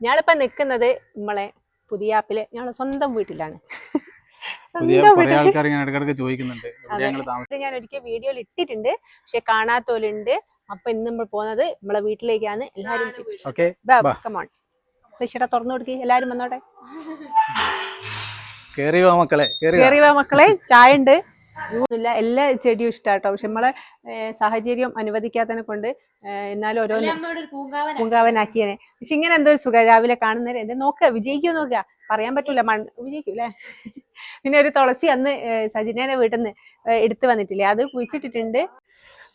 ഞാനിപ്പോ നിൽക്കുന്നത് നമ്മളെ പുതിയാപ്പിലെ ഞങ്ങളെ സ്വന്തം വീട്ടിലാണ്. പുതിയ ഞാൻ ഒരിക്കൽ വീഡിയോയിൽ ഇട്ടിട്ടുണ്ട്. പക്ഷെ കാണാത്തോലുണ്ട്. അപ്പൊ ഇന്ന് നമ്മൾ പോകുന്നത് നമ്മളെ വീട്ടിലേക്കാണ്. എല്ലാരും ഓക്കെ. ബാ. കമോൺ തുറന്നു കൊടുക്കി. എല്ലാരും വന്നോട്ടെ. കേറി വാ മക്കളെ? കേറി വാ. കേറി വാ മക്കളെ? ചായ ഉണ്ട്. ഒന്നുമില്ല. എല്ലാ ചെടിയും ഇഷ്ടാട്ടോ. പക്ഷെ നമ്മളെ സാഹചര്യം അനുവദിക്കാത്തതിനെ കൊണ്ട് എന്നാലും ഓരോന്ന് പൂങ്കാവനാക്കിയനെ. പക്ഷെ ഇങ്ങനെ എന്തോ ഒരു സുഖം രാവിലെ കാണുന്നേരം എന്ത് നോക്കുക വിജയിക്കോ നോക്കുക. പറയാൻ പറ്റൂല മണ് വിജയിക്കും അല്ലേ? പിന്നെ ഒരു തുളസി അന്ന് സജിനേനെ വീട്ടിൽ നിന്ന് എടുത്തു വന്നിട്ടില്ലേ? അത് കുഴിച്ചിട്ടിട്ടുണ്ട്.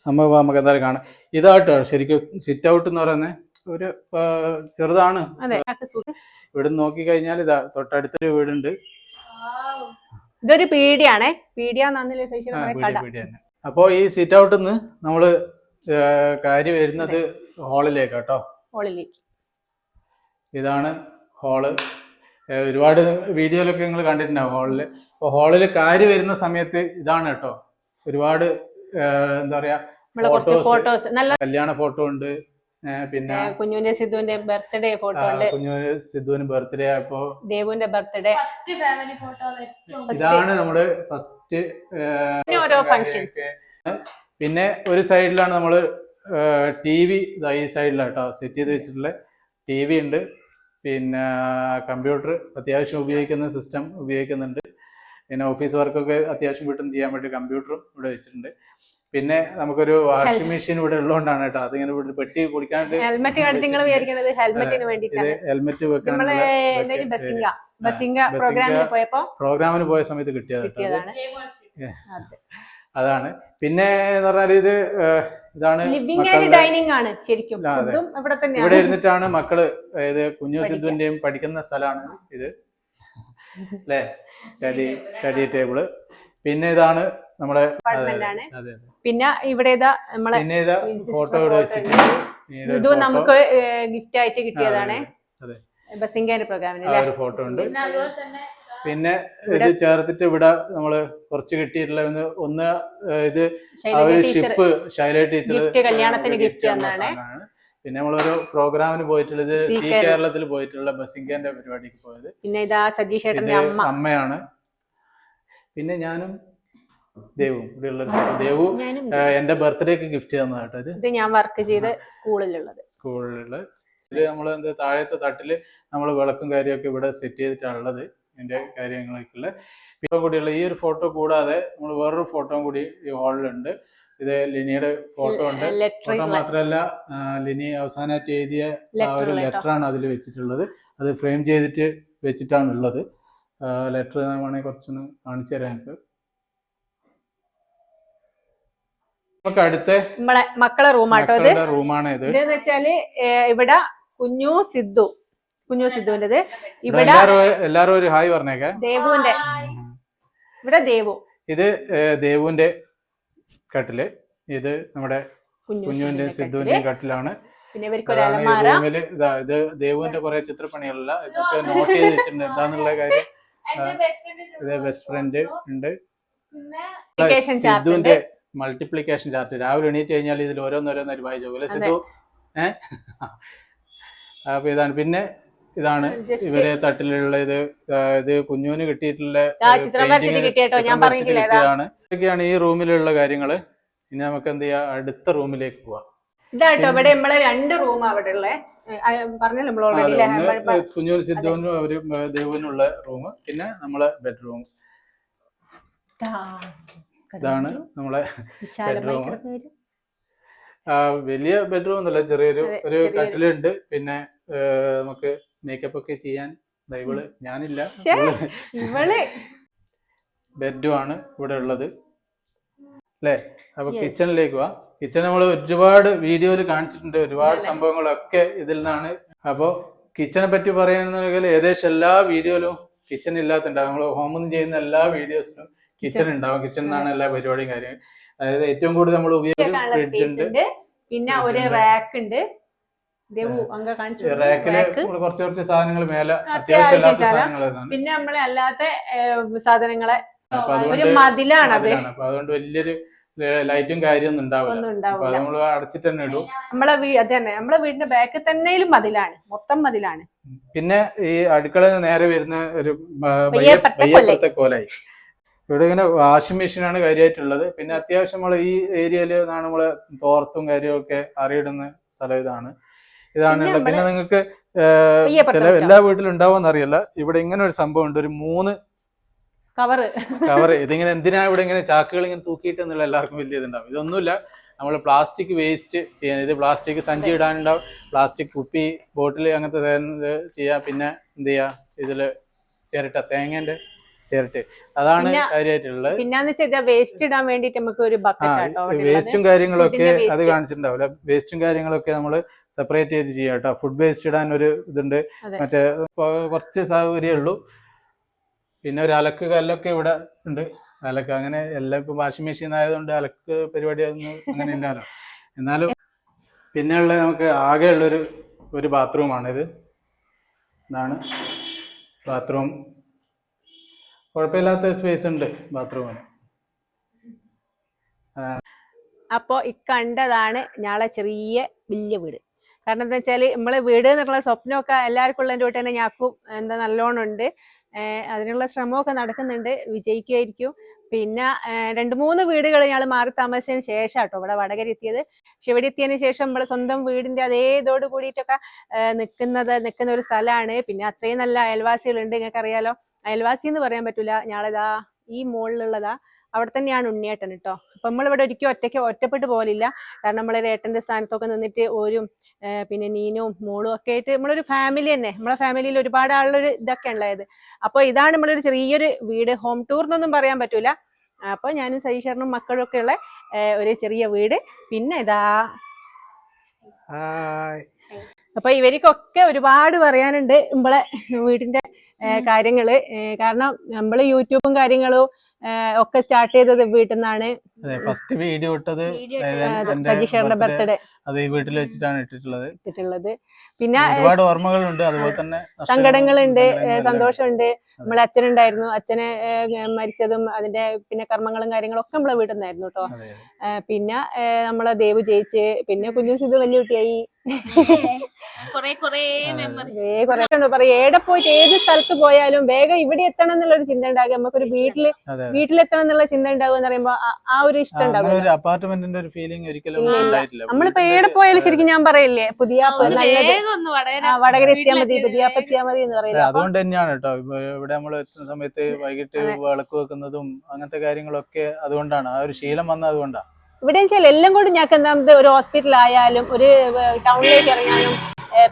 നമ്മ വാ, നമുക്ക് എന്തായാലും കാണാം. ഇതാട്ടോ ശരിക്കും സിറ്റ് ഔട്ട് എന്ന് പറയുന്നത്. ഒരു ചെറുതാണ്. ഇവിടെ നോക്കി കഴിഞ്ഞാൽ ഇതാ തൊട്ടടുത്തൊരു വീടുണ്ട്. ഇതൊരു പീടിയാണേ. പീടിയാന്നല്ലേ ശശി കട അപ്പോ ഈ സിറ്റ് ഔട്ടിൽ നിന്ന് നമ്മൾ ആ, കാര്യം വരുന്നത് ഹാളിലേക്ക് കേട്ടോ. ഹോളിലേക്ക്. ഇതാണ് ഹാൾ. ഒരുപാട് വീഡിയോയിലൊക്കെ നിങ്ങൾ കണ്ടിട്ടുണ്ടാവും ഹാളിൽ. അപ്പോൾ ഹാളിൽ കാര്യം വരുന്ന സമയത്ത് ഇതാണ് കേട്ടോ. ഒരുപാട് എന്താ പറയാ ഫോട്ടോസ് കല്യാണ ഫോട്ടോ ഉണ്ട്. പിന്നെ കുഞ്ഞുവിന്റെ സിദ്ധുവിന്റെ ബർത്ത്ഡേ ഫോട്ടോ ഉണ്ട്. കുഞ്ഞു സിദ്ധുവിന് ബർത്ത്ഡേ ആയപ്പോ ദേവുവിന്റെ ബർത്ത്ഡേ. ഫസ്റ്റ് ഫാമിലി ഫോട്ടോ ഏറ്റവും ഇതാണ് നമ്മുടെ ഫസ്റ്റ് പിന്നെ ഓരോ ഫങ്ഷൻസ് പിന്നെ ഒരു സൈഡിലാണ് നമ്മൾ ടി വി. ഈ സൈഡിലാട്ടോ സെറ്റ് ചെയ്ത് വെച്ചിട്ടുള്ള ടി വി ഉണ്ട്. പിന്നെ കമ്പ്യൂട്ടർ അത്യാവശ്യം ഉപയോഗിക്കുന്ന സിസ്റ്റം ഉപയോഗിക്കുന്നുണ്ട്. പിന്നെ ഓഫീസ് വർക്കൊക്കെ അത്യാവശ്യം വീട്ടിൽ ചെയ്യാൻ വേണ്ടി കമ്പ്യൂട്ടറും ഇവിടെ വെച്ചിട്ടുണ്ട്. പിന്നെ നമുക്കൊരു വാഷിംഗ് മെഷീൻ ഇവിടെ ഉള്ളതുകൊണ്ടാണ് കേട്ടോ. അതിങ്ങനെ ഇവിടെ പെട്ടി കുടിക്കാൻ ഹെൽമെറ്റ് കണ്ടിട്ട് നിങ്ങൾ വിചാരിക്കുന്നത് ഹെൽമെറ്റിന് ഇത് വേണ്ടിയിട്ടാണ് ഹെൽമെറ്റ് പ്രോഗ്രാമിന് പോയ സമയത്ത് കിട്ടിയത് കേട്ടോ. അതെ അതാണ്. പിന്നെ എന്ന് പറഞ്ഞാൽ ഇത് ഇതാണ് ലിവിംഗ് ആൻഡ് ഡൈനിങ് ആണ് ശരിക്കും. ഇവിടെ ഇരുന്നിട്ടാണ് മക്കൾ അതായത് കുഞ്ഞു. സിദ്ധുവിന്റെയും പഠിക്കുന്ന സ്ഥലമാണ് ഇത്. അല്ലേ? Study study table. പിന്നെ ഇതാണ് നമ്മുടെ അതെ അതെ. പിന്നെ ഇവിടെ ഇതാ നമ്മളെ ഫോട്ടോ ഇത് വെച്ചിട്ടുണ്ട്. ഇതും നമുക്ക് ഗിഫ്റ്റ് ആയിട്ട് കിട്ടിയതാണ്. അതെ. ബസിംഗാന്റെ പ്രോഗ്രാമിന് ആ ഒരു ഫോട്ടോ ഉണ്ട്. പിന്നെ അതുപോലെ തന്നെ പിന്നെ ഇത് ചേർത്തിട്ട് ഇവിടെ നമ്മൾ കുറച്ച് കിട്ടിയിട്ടുള്ള ഒന്ന് ഇത് ഒരു ഷിപ്പ് ശൈല ടീച്ചർ കല്യാണത്തിന് ഗിഫ്റ്റ് തന്നതാണ്. പിന്നെ നമ്മളൊരു പ്രോഗ്രാമിന് പോയിട്ടുള്ളത് സി കേരളത്തിൽ പോയിട്ടുള്ള ബസിംഗന്റെ പരിപാടിക്ക് പോയത്. പിന്നെ ഇതാ സജീഷ് അമ്മ. അമ്മയാണ്. പിന്നെ ഞാനും ദേവും ഇവിടെയുള്ള ദേവു എന്റെ ബർത്ത്ഡേക്ക് ഗിഫ്റ്റ് തന്നതാട്ടോ ഇത്. ഇത് ഞാൻ വർക്ക് ചെയ്ത സ്കൂളിലുള്ളത്. സ്കൂളിൽ. ഇതിൽ നമ്മൾ എന്താ താഴത്തെ തട്ടിൽ നമ്മൾ വിളക്കും കാര്യമൊക്കെ ഇവിടെ സെറ്റ് ചെയ്തിട്ടുള്ളത് ഇതിന്റെ കാര്യങ്ങളൊക്കെ ഉള്ള ഇപ്പൊ കൂടിയുള്ള ഈ ഒരു ഫോട്ടോ കൂടാതെ നമ്മൾ വേറൊരു ഫോട്ടോ കൂടി ഈ ഹാളിലുണ്ട് ഇത് ലിനിയുടെ ഫോട്ടോ ഉണ്ട്. ഫോട്ടോ മാത്രമല്ല ലിനി അവസാനമായിട്ട് എഴുതിയ ആ ഒരു ലെറ്റർ ആണ് അതിൽ വെച്ചിട്ടുള്ളത്. അത് ഫ്രെയിം ചെയ്തിട്ട് വെച്ചിട്ടാണ് ഉള്ളത് ലെറ്റർ വേണമെങ്കിൽ കുറച്ചൊന്ന് കാണിച്ചു തരാം എനിക്ക് നമുക്ക് അടുത്ത നമ്മളെ മക്കളെ റൂമാട്ടോ ഇത്. മക്കളുടെ റൂമാണ് ഇത്. ഇതെന്ന് വെച്ചാൽ ഇവിടെ കുഞ്ഞു സിദ്ധു കുഞ്ഞു സിദ്ധുവിന്റെ ഇവിടെ ഇവിടെ എല്ലാരും ഒരു ഹായ് പറഞ്ഞേക്കെ. ദേവുവിന്റെ ഇവിടെ ദേവു. ഇത് ദേവുവിന്റെ കട്ടിൽ. ഇത് നമ്മുടെ കുഞ്ഞുവിന്റെ സിദ്ധുവിന്റെ കട്ടിലാണ്. പിന്നെ ഇവർക്ക് ഒരു അലമാര ഇതാ ഇത് ദേവുവിന്റെ കുറെ ചിത്രപ്പണികളല്ല. ഇതൊക്കെ നോട്ട് ചെയ്ത് വെച്ചിട്ടുണ്ട്. എന്താന്നുള്ള കാര്യം എന്റെ ബെസ്റ്റ് ഫ്രണ്ട് ഇത് ബെസ്റ്റ് ഫ്രണ്ട് ഉണ്ട്. സിദ്ധുവിന്റെ മൾട്ടിപ്ലിക്കേഷൻ ചാർട്ട് രാവിലെ എണീറ്റ് കഴിഞ്ഞാൽ ഇതിൽ ഓരോന്നോരോന്നായി വായിച്ചു പോലെ സിന്ധു? സിദ്ധു ഏഹ് അപ്പൊ ഇതാണ്. പിന്നെ ഇതാണ് ഇവരെ തട്ടിലുള്ള ഇത് ഇത് കുഞ്ഞുവിന് കിട്ടിയിട്ടുള്ള കിട്ടിയതാണ്. ഇതൊക്കെയാണ് ഈ റൂമിലുള്ള കാര്യങ്ങൾ. ഇനി നമുക്ക് എന്ത് ചെയ്യാം? അടുത്ത റൂമിലേക്ക് പോവാം. ഇതാട്ടോ ഇവിടെ നമ്മളെ രണ്ട് റൂം അവിടെ ഉള്ളേ. പറഞ്ഞല്ലോ നമ്മൾ ഓൾറെഡി കുഞ്ഞുവിന് സിദ്ധുവിനും ഒരു ദേവുവിനുള്ള റൂം. പിന്നെ നമ്മളെ ബെഡ്റൂം. ഇതാണ് നമ്മളെ ബെഡ്റൂം വലിയ ബെഡ്റൂം ഒന്നുമില്ല ചെറിയൊരു ഒരു കട്ടിലുണ്ട്. പിന്നെ നമുക്ക് മേക്കപ്പ് ഒക്കെ ചെയ്യാൻ. ഇവൾ. ഞാനില്ല. ഇവൾ ബെഡും ആണ് ഇവിടെ ഉള്ളത്. അല്ലേ? അപ്പൊ. കിച്ചണിലേക്ക് വാ. കിച്ചൺ നമ്മൾ ഒരുപാട് വീഡിയോയിൽ കാണിച്ചിട്ടുണ്ട്. ഒരുപാട് സംഭവങ്ങളൊക്കെ ഇതിൽ നിന്നാണ്. അപ്പോൾ കിച്ചനെ പറ്റി പറയുന്നെങ്കിൽ ഏകദേശം എല്ലാ വീഡിയോയിലും കിച്ചൺ ഇല്ലാത്തുണ്ടാവും നമ്മൾ ഹോമൊന്നും ചെയ്യുന്ന എല്ലാ വീഡിയോസിലും കിച്ചൺ ഉണ്ടാവും. കിച്ചൺ എന്നാണ് എല്ലാ പരിപാടിയും കാര്യം. അതായത് ഏറ്റവും കൂടുതൽ നമ്മൾ ഉപയോഗിക്കുന്ന വെക്കാനുള്ള ഫ്രിഡ്ജ് ഉണ്ട്. പിന്നെ ഒരു റാക്ക് ഉണ്ട്. റാക്കിൽ കുറച്ച് കുറച്ച് സാധനങ്ങൾ മേലെ അത്യാവശ്യം അത്യാവശ്യം സാധനങ്ങൾ പിന്നെ നമ്മളെ അല്ലാത്ത സാധനങ്ങളെ മതിലാണ് ഒരു അതുകൊണ്ട് അപ്പൊ അതുകൊണ്ട് വലിയൊരു ലൈറ്റും കാര്യമൊന്നും ഉണ്ടാവില്ല. അപ്പൊ നമ്മൾ അടച്ചിട്ട് തന്നെ ഇടും. നമ്മളെ അതന്നെ അത് തന്നെ. നമ്മളെ വീടിന്റെ ബാക്കിൽ തന്നെയും മതിലാണ്. മൊത്തം മതിലാണ്. പിന്നെ ഈ അടുക്കള നേരെ വരുന്ന ഒരു കോലായി ഇവിടെ ഇങ്ങനെ വാഷിംഗ് മെഷീനാണ് കാര്യമായിട്ടുള്ളത് പിന്നെ അത്യാവശ്യം നമ്മൾ ഈ ഏരിയയിൽ നിന്നാണ് നമ്മൾ തോർത്തും കാര്യമൊക്കെ അറിയിടുന്ന സ്ഥലം ഇതാണ്. ഇതാണ് പിന്നെ നിങ്ങൾക്ക് ചില എല്ലാ വീട്ടിലും ഉണ്ടാവുമെന്ന് അറിയില്ല. ഇവിടെ ഇങ്ങനെ ഒരു സംഭവം ഉണ്ട്. ഒരു മൂന്ന് കവറ്. കവർ ഇതിങ്ങനെ എന്തിനാ ഇവിടെ ഇങ്ങനെ ചാക്കുകൾ ഇങ്ങനെ തൂക്കിയിട്ട് എന്നുള്ള എല്ലാവർക്കും വലിയ ഇതുണ്ടാവും. ഇതൊന്നുമില്ല. നമ്മൾ പ്ലാസ്റ്റിക് വേസ്റ്റ് ചെയ്യാൻ ഇത് പ്ലാസ്റ്റിക് സഞ്ചി ഇടാനുണ്ടാവും. പ്ലാസ്റ്റിക് കുപ്പി ബോട്ടിൽ അങ്ങനത്തെ ചെയ്യാം. പിന്നെ എന്ത് ചെയ്യാം? ഇതിൽ ചിരട്ട തേങ്ങേന്റെ ചിരട്ട്. അതാണ് കാര്യമായിട്ടുള്ളത് പിന്നെന്ന് വെച്ചാൽ വേസ്റ്റ് ഇടാൻ വേണ്ടിട്ട് നമുക്ക് ഒരു ബക്കറ്റ് വേസ്റ്റും കാര്യങ്ങളൊക്കെ. അത് കാണിച്ചിട്ടുണ്ടാവില്ല. വേസ്റ്റും കാര്യങ്ങളൊക്കെ നമ്മൾ സെപ്പറേറ്റ് ചെയ്ത് ചെയ്യാം കേട്ടോ. ഫുഡ് വേസ്റ്റ് ഇടാൻ ഒരു ഇതുണ്ട്. മറ്റേ കുറച്ച് സൗകര്യമേ ഉള്ളൂ. പിന്നെ ഒരു അലക്ക് കല്ലൊക്കെ ഇവിടെ ഉണ്ട്. അലക്ക് അങ്ങനെ എല്ലാം ഇപ്പൊ വാഷിംഗ് മെഷീൻ ആയതുകൊണ്ട് അലക്ക് പരിപാടി ഒന്നും അങ്ങനെ ഇല്ലല്ലോ എന്നാലും പിന്നെ ഉള്ള നമുക്ക് ആകെ ഉള്ളൊരു ഒരു ബാത്റൂമാണിത് ഇത് ഇതാണ് ബാത്റൂം കുഴപ്പമില്ലാത്ത സ്പേസ് ഉണ്ട് ബാത്റൂമിന് അപ്പോ ഇക്കണ്ടതാണ് കണ്ടതാണ് ഞങ്ങളെ ചെറിയ വലിയ വീട്. കാരണം എന്താ വെച്ചാൽ നമ്മളെ വീട് എന്നുള്ള സ്വപ്നമൊക്കെ എല്ലാവർക്കും ഉള്ളതിന്റെ കൂട്ട് തന്നെ ഞാക്കും എന്താ നല്ലോണം ഉണ്ട് അതിനുള്ള ശ്രമമൊക്കെ നടക്കുന്നുണ്ട്. വിജയിക്കുമായിരിക്കും. പിന്നെ രണ്ട് മൂന്ന് വീടുകൾ ഞങ്ങൾ മാറി താമസിച്ചതിന് ശേഷം കേട്ടോ ഇവിടെ വടകര എത്തിയത്. പക്ഷെ ഇവിടെ എത്തിയതിന് ശേഷം നമ്മൾ സ്വന്തം വീടിന്റെ അതേ ഇതോട് കൂടിയിട്ടൊക്കെ നിൽക്കുന്നത് നിൽക്കുന്ന ഒരു സ്ഥലമാണ്. പിന്നെ അത്രയും നല്ല അയൽവാസികളുണ്ട്. നിങ്ങൾക്ക് അറിയാലോ അയൽവാസി എന്ന് പറയാൻ പറ്റൂല. ഞാളിതാ ഈ മുകളിലുള്ളതാ അവിടെ തന്നെയാണ് ഉണ്ണിയേട്ടൻ കേട്ടോ അപ്പൊ നമ്മളിവിടെ ഒരിക്കലും ഒറ്റയ്ക്ക് ഒറ്റപ്പെട്ട് പോലില്ല കാരണം നമ്മളെ ഏട്ടന്റെ സ്ഥാനത്തൊക്കെ നിന്നിട്ട് ഓരും പിന്നെ നീനും മോളും ഒക്കെ ആയിട്ട് നമ്മളൊരു ഫാമിലി തന്നെ നമ്മളെ ഫാമിലിയിൽ ഒരുപാട് ആളുള്ളൊരു ഇതൊക്കെ ഉണ്ടായത് അപ്പോൾ ഇതാണ് നമ്മളൊരു ചെറിയൊരു വീട്. ഹോം ടൂർ എന്നൊന്നും പറയാൻ പറ്റൂല. അപ്പൊ ഞാനും സതീശ്വരനും മക്കളും ഒക്കെ ഉള്ള ഒരു ചെറിയ വീട്. പിന്നെ ഇതാ അപ്പൊ ഇവർക്കൊക്കെ ഒരുപാട് പറയാനുണ്ട് നമ്മളെ വീടിന്റെ കാര്യങ്ങൾ. കാരണം നമ്മൾ യൂട്യൂബും കാര്യങ്ങളും ഒക്കെ സ്റ്റാർട്ട് ചെയ്തത് വീട്ടിൽ നിന്നാണ് അതെ ഫസ്റ്റ് വീഡിയോ ഇട്ടത് സജീഷേറിന്റെ ബർത്ത്ഡേ അത് ഈ വീട്ടിൽ വെച്ചിട്ടാണ് ഇട്ടിട്ടുള്ളത്. ഇട്ടിട്ടുള്ളത്. പിന്നെ ഒരുപാട് ഓർമ്മകളുണ്ട് അതുപോലെ തന്നെ സങ്കടങ്ങളുണ്ട് സന്തോഷമുണ്ട്. നമ്മളെ അച്ഛനുണ്ടായിരുന്നു. അച്ഛന് മരിച്ചതും അതിന്റെ പിന്നെ കർമ്മങ്ങളും കാര്യങ്ങളും ഒക്കെ നമ്മളെ വീട്ടിൽ നിന്നായിരുന്നു കേട്ടോ പിന്നെ നമ്മളെ ദേവ് ജയിച്ച് പിന്നെ കുഞ്ഞു സിദ്ധു വലിയ കുട്ടിയായി. ഏടെ പോയിട്ട് ഏത് സ്ഥലത്ത് പോയാലും വേഗം ഇവിടെ എത്തണം എന്നുള്ള ഒരു ചിന്ത ഉണ്ടാകും. നമുക്കൊരു വീട്ടിൽ. വീട്ടിലെത്തണം എന്നുള്ള ചിന്ത ഉണ്ടാകും എന്ന് പറയുമ്പോ ആ- ഒരു ഇഷ്ടം ഉണ്ടാകും. അപ്പാർട്ട്മെന്റിന്റെ ഒരു ഫീലിംഗ് ഒരിക്കലും നമ്മളിപ്പോ എവിടെ ഏടെ പോയാലും ശരിക്കും ഞാൻ പറയില്ലേ പുതിയ വടകര എത്തിയാൽ മതി പുതിയ എത്തിയാൽ മതി എന്ന് പറയുന്നത് പറയില്ല അതുകൊണ്ട് തന്നെയാണ് കേട്ടോ. ഇപ്പൊ ഇവിടെ നമ്മൾ എത്തുന്ന സമയത്ത് വൈകിട്ട്. വിളക്ക് വെക്കുന്നതും അങ്ങനത്തെ കാര്യങ്ങളൊക്കെ അതുകൊണ്ടാണ്. ആ ഒരു ശീലം വന്നത് അതുകൊണ്ടാണ് ഇവിടെ വെച്ചാൽ എല്ലാം കൊണ്ട് ഞങ്ങൾക്ക് എന്താ ഒരു ഹോസ്പിറ്റൽ ആയാലും ഒരു ടൗണിലേക്ക് ഇറങ്ങാനും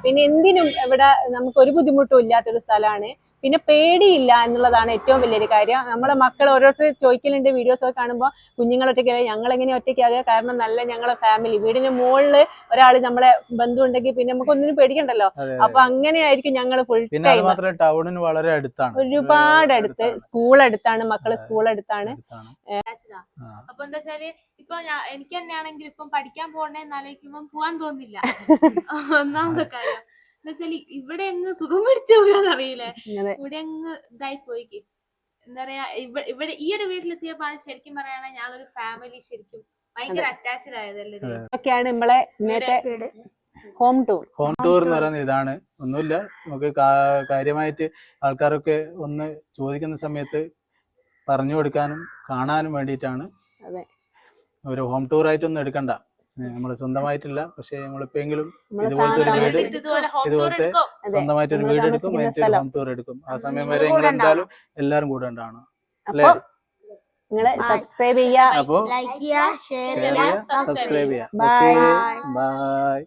പിന്നെ എന്തിനും ഇവിടെ നമുക്ക് ഒരു ബുദ്ധിമുട്ടും ഇല്ലാത്തൊരു സ്ഥലമാണ്. പിന്നെ പേടിയില്ല എന്നുള്ളതാണ് ഏറ്റവും വലിയൊരു കാര്യം. നമ്മളെ മക്കൾ ഓരോരുത്തർ ചോദിക്കലുണ്ട് വീഡിയോസ് ഒക്കെ കാണുമ്പോൾ കുഞ്ഞുങ്ങൾ ഒറ്റയ്ക്കാകുക ഞങ്ങൾ എങ്ങനെ ഒറ്റയ്ക്കാകുക കാരണം നല്ല ഞങ്ങളെ ഫാമിലി വീടിന് മുകളിൽ ഒരാൾ നമ്മളെ ബന്ധു ഉണ്ടെങ്കിൽ പിന്നെ നമുക്ക് ഒന്നിനും പേടിക്കണ്ടല്ലോ. അപ്പൊ അങ്ങനെയായിരിക്കും ഞങ്ങൾ ഫുൾ ടൈം ടൗണിന് വളരെ അടുത്താണ്. ഒരുപാട് അടുത്ത്. സ്കൂൾ അടുത്താണ് മക്കൾ സ്കൂൾ അടുത്താണ്. അടുത്താണ്. അപ്പൊ എന്താ വെച്ചാൽ ഇപ്പൊ എനിക്ക് തന്നെയാണെങ്കിൽ ഇപ്പം പഠിക്കാൻ പോകണേന്ന് ആലോചിക്കുമ്പോ പോവാൻ തോന്നില്ല. ഒന്നാമത്തെ കാര്യം. എന്താ വെച്ചാൽ ഇവിടെ അങ്ങ് സുഖം പിടിച്ചു പോകാന്നറിയില്ലേ ഇവിടെ അങ്ങ് ഇതായി പോയിക്ക് എന്താ പറയാ ഇവ- ഇവിടെ ഈ ഒരു വീട്ടിലെത്തിയപ്പോഴാണ് ശരിക്കും പറയുകയാണെങ്കിൽ ഞങ്ങളൊരു ഫാമിലി ശരിക്കും ഭയങ്കര അറ്റാച്ച്ഡ് ആയതല്ലേ നമ്മളെ ഇന്നത്തെ ഹോം ടൂർ ഹോം ടൂർ എന്ന് പറയുന്നത് ഇതാണ്. ഒന്നുമില്ല. നമുക്ക് കാര്യമായിട്ട് ആൾക്കാരൊക്കെ ഒന്ന് ചോദിക്കുന്ന സമയത്ത് പറഞ്ഞു കൊടുക്കാനും കാണാനും വേണ്ടിയിട്ടാണ്. അതെ. ഒരു ഹോം ടൂർ ആയിട്ടൊന്നും എടുക്കണ്ട. നമ്മൾ സ്വന്തമായിട്ടില്ല. പക്ഷെ നമ്മളിപ്പെങ്കിലും നമ്മളെ ഇതുപോലത്തെ ഒരു വീട് ഇതുപോലത്തെ സ്വന്തമായിട്ട് ഒരു വീട് എടുക്കും അതിന്റെ ഹോം ടൂർ എടുക്കും. ആ സമയം വരെ നിങ്ങൾ എന്തായാലും എല്ലാരും കൂടെ ഉണ്ടാണ് അല്ലേ നിങ്ങൾ സബ്സ്ക്രൈബ് ചെയ്യാ. അപ്പോ ലൈക്ക് ചെയ്യുക ചെയ്യുക സബ്സ്ക്രൈബ് ചെയ്യുക ബൈ ബൈ